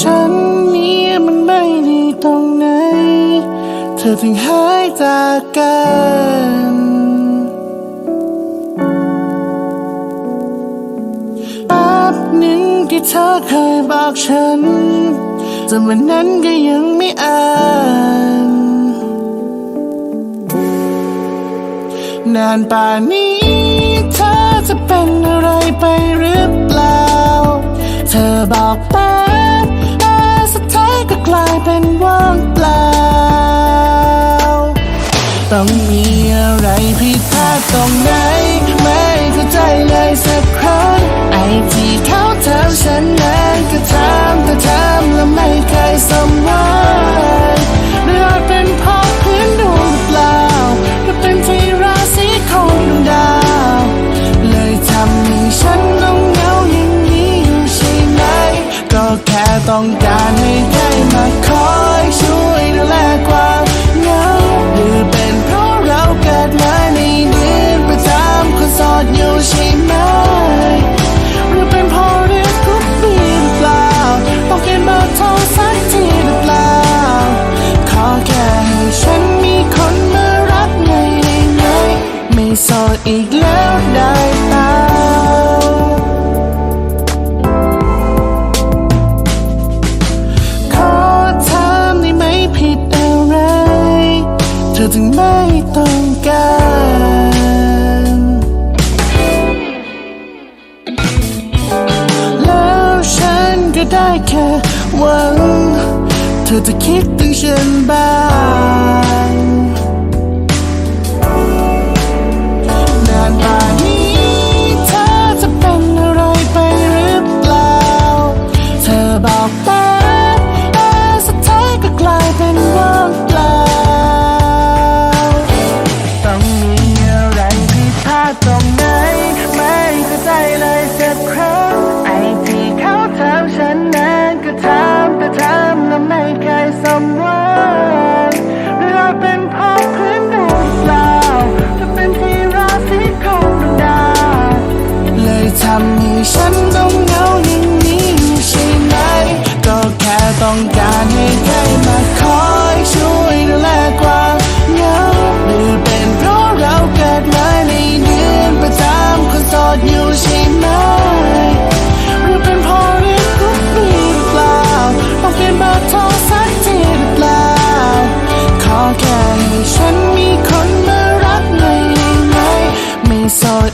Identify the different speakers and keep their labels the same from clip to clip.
Speaker 1: ฉันเนี้มันไม่ดีตรงไหน เธอถึงหายจากกันแป๊นึ่งที่เธอเคยบอกฉันแต่วันนั้นก็ยังไม่อ่านนานป่านนี้ ต้องมีอะไรผิดพลาดตรงไหน ไม่เข้าใจเลยสักครั้ง ไอ้ที่เขาทำฉันนั้นก็ทำแต่ทำแล้วไม่เคยสมหวังหรืออาจเป็นเพราะพื้นดวงหรือเปล่าหรือเป็นที่ราศีของดวงดาว เลยทำให้ฉันต้องเหงาอย่างนี้อยู่ใช่ไหม ก็แค่ต้องการให้ใครมาคอ ไม่ต้องการแล้วฉันก็ได้แค่หวัง เธอจะคิดถึงฉันบ้าง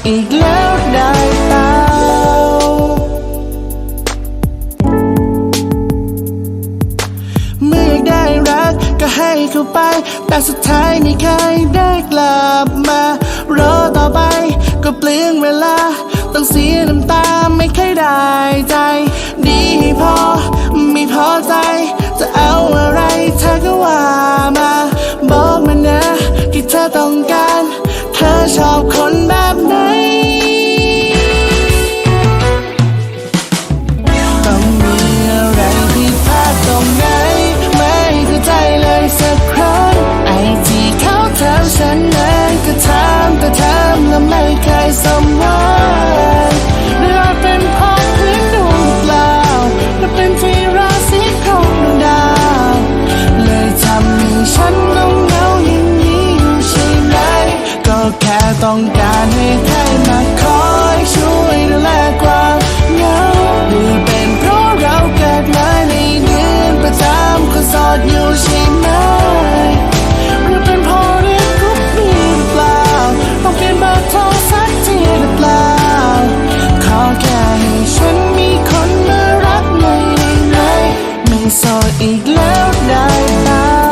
Speaker 1: อีกแล้วได้เปล่าเมื่ออยากได้รักก็ให้เข้าไป แต่สุดท้ายไม่เคยได้กลับมารอต่อไปก็เปลืองเวลา ต้องเสียน้ำตาไม่เคยได้ใจ ดีพอไม่พอใจ จะเอาอะไรเธอก็ว่ามา บอกมานะที่เธอต้องการ เธอชอบคนแบบ I'm like I someone. big loud night.